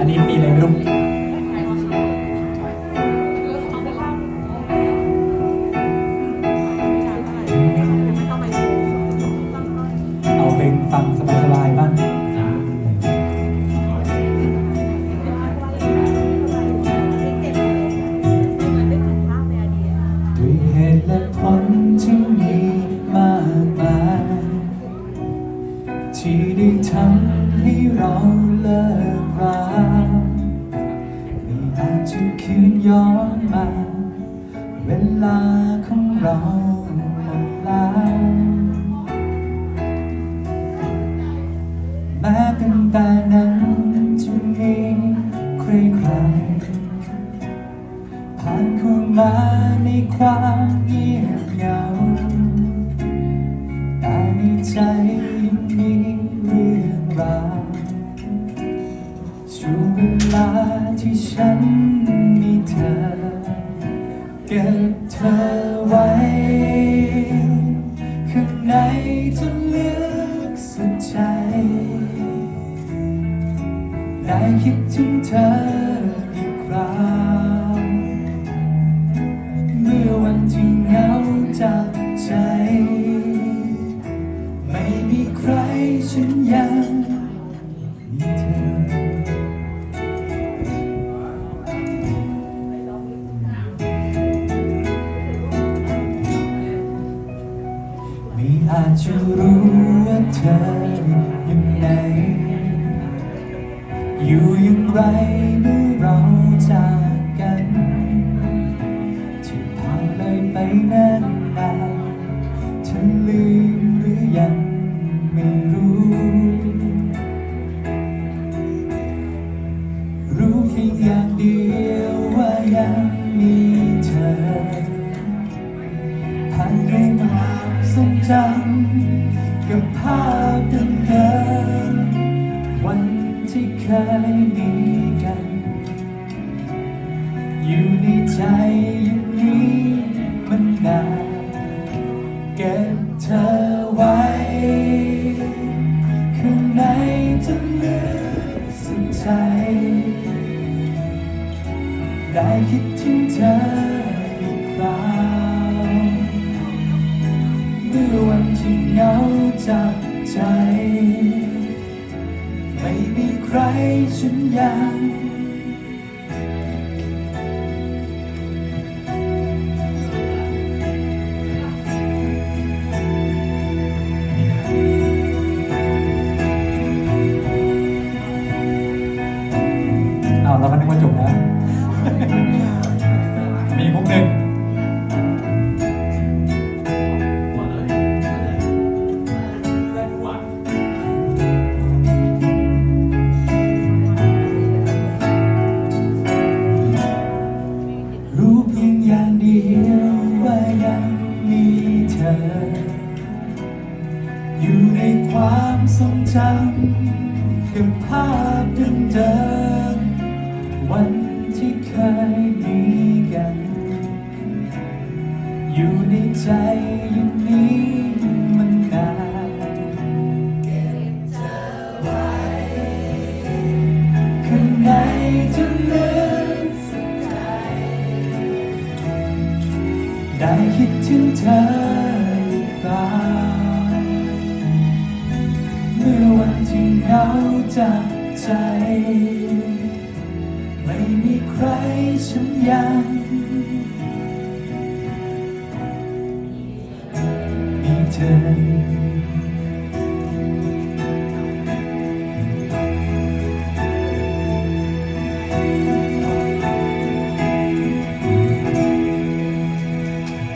อันนี้ปีอะไรไม่รู้เอาเพลงฟังสบายๆบ้างด้วยเหตุและผลที่มีมากมายที่ได้ทำให้เราเลิก จจะคืนย้อนมา เวลาของเราหมดแล้วแม้เป็นแต่นั้นจะมีใครใครๆผ่านเข้ามาในความเงียบเหงาแต่ในใจ ที่ฉันมีเธอ เก็บเธอไว้ ข้างในจนลึกสุดใจ ได้คิดถึงเธออีกครั้ง ไม่อาจจะรู้ว่าเธออยู่ไหนอยู่อย่างไร กับภาพเดิมวันที่เคยมีกัน อยู่ในใจอย่างนี้มันนานเก็บเธอไว้ ข้างในจนลึกสุดใจ ได้คิดถึงเธออีกคราวเมื่อวันที่เหงาจาก ใจ ไม่มีใครฉันยังเอาเราก็นึกว่าจบแล้ว มีมุกหนึ่ง อยู่ในความทรงจำกับภาพเดิมๆวันที่เคยมีกัน อยู่ในใจย่างนี้มันนานเก็บเธอไว้ข้างในจนลึกสุดใจ ได้คิดถึงเธอ ที่เหงาจากใจ ไม่มีใครฉันยังมีเธอ